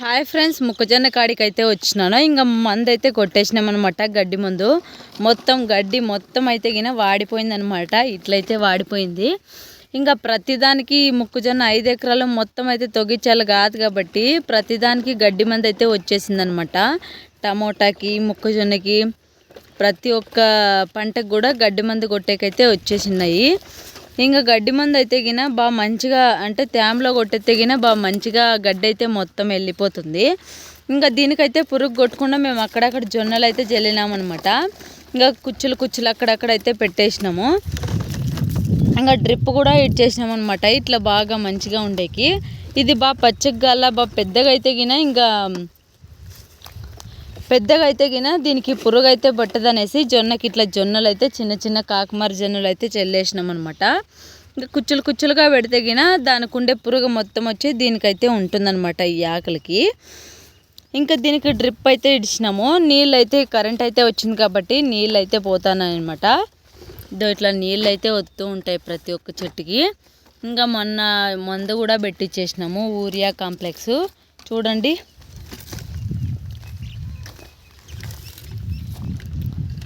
Hi friends మొక్కజొన్న కాడికి అయితే వచ్చినాను. ఇంకా మందు అయితే గడ్డి ముందు. మొత్తం గడ్డి మొత్తం అయితే గిన వాడిపోయిందనమాట ఇట్లయితే వాడిపోయింది. ఇంకా ప్రతిదానికి మొక్కజొన్న ఐదు ఎకరాలు మొత్తం అయితే తొగిచ్చాలి కాదు కాబట్టి ప్రతిదానికి గడ్డి మంది అయితే వచ్చేసింది అనమాట టమోటాకి మొక్కజొన్నకి ప్రతి ఒక్క పంటకు కూడా గడ్డి మందు కొట్టేకైతే వచ్చేసినాయి. ఇంకా గడ్డి మందు అయితే గిన బాగా మంచిగా అంటే తేమలో కొట్టేస్తే గిన బాగా మంచిగా గడ్డి అయితే మొత్తం వెళ్ళిపోతుంది. ఇంకా దీనికైతే పురుగు కొట్టకుండా మేము అక్కడక్కడ జొన్నలు అయితే జల్లినామన్నమాట. ఇంకా కుచ్చులు కుచ్చులు అక్కడక్కడ అయితే పెట్టేసినాము. ఇంకా డ్రిప్ కూడా ఇచ్చేసినాం అనమాట ఇట్లా బాగా మంచిగా ఉండేకి. ఇది బాగా పచ్చగా బాగా పెద్దగా అయితే గిన ఇంకా పెద్దగా అయితే గిన దీనికి పురుగు అయితే పట్టదనేసి జొన్నకి ఇట్లా జొన్నలు అయితే చిన్న చిన్న కాకుమార జొన్నలు అయితే చెల్లేసినాం అనమాట ఇంకా కుచ్చులు కుచ్చులుగా పెడితే గిన దానికి ఉండే పురుగు మొత్తం వచ్చి దీనికైతే ఉంటుందన్నమాట ఈ ఆకలికి. ఇంకా దీనికి డ్రిప్ అయితే ఇడిచినాము. నీళ్ళు అయితే కరెంట్ అయితే వచ్చింది కాబట్టి నీళ్ళు అయితే పోతానమాట ఇదో ఇట్లా నీళ్ళు అయితే వస్తూ ఉంటాయి ప్రతి ఒక్క చెట్టుకి. ఇంకా మొన్న మందు కూడా పెట్టించేసినాము ఊరియా కాంప్లెక్స్. చూడండి.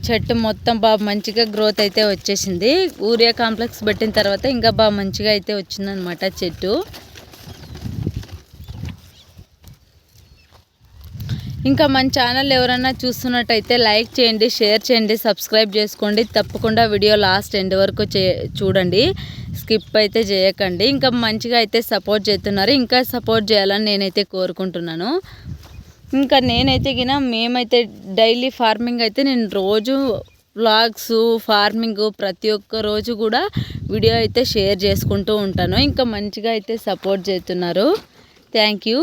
చెట్టు మొత్తం బాగా మంచిగా గ్రోత్ అయితే వచ్చేసింది. ఊరియా కాంప్లెక్స్ పెట్టిన తర్వాత ఇంకా బాగా మంచిగా అయితే వచ్చిందనమాట చెట్టు. ఇంకా మన ఛానల్ ఎవరైనా చూస్తున్నట్టయితే లైక్ చేయండి షేర్ చేయండి సబ్స్క్రైబ్ చేసుకోండి. తప్పకుండా వీడియో లాస్ట్ ఎండ్ వరకు చే చూడండి. స్కిప్ అయితే చేయకండి. ఇంకా మంచిగా అయితే సపోర్ట్ చేస్తున్నారు. ఇంకా సపోర్ట్ చేయాలని నేనైతే కోరుకుంటున్నాను. ఇంకా నేనైతే గిన మేమైతే డైలీ ఫార్మింగ్ అయితే నేను రోజు వ్లాగ్స్ ఫార్మింగ్ ప్రతి ఒక్క రోజు కూడా వీడియో అయితే షేర్ చేసుకుంటూ ఉంటాను. ఇంకా మంచిగా అయితే సపోర్ట్ చేస్తున్నారు. Thank you.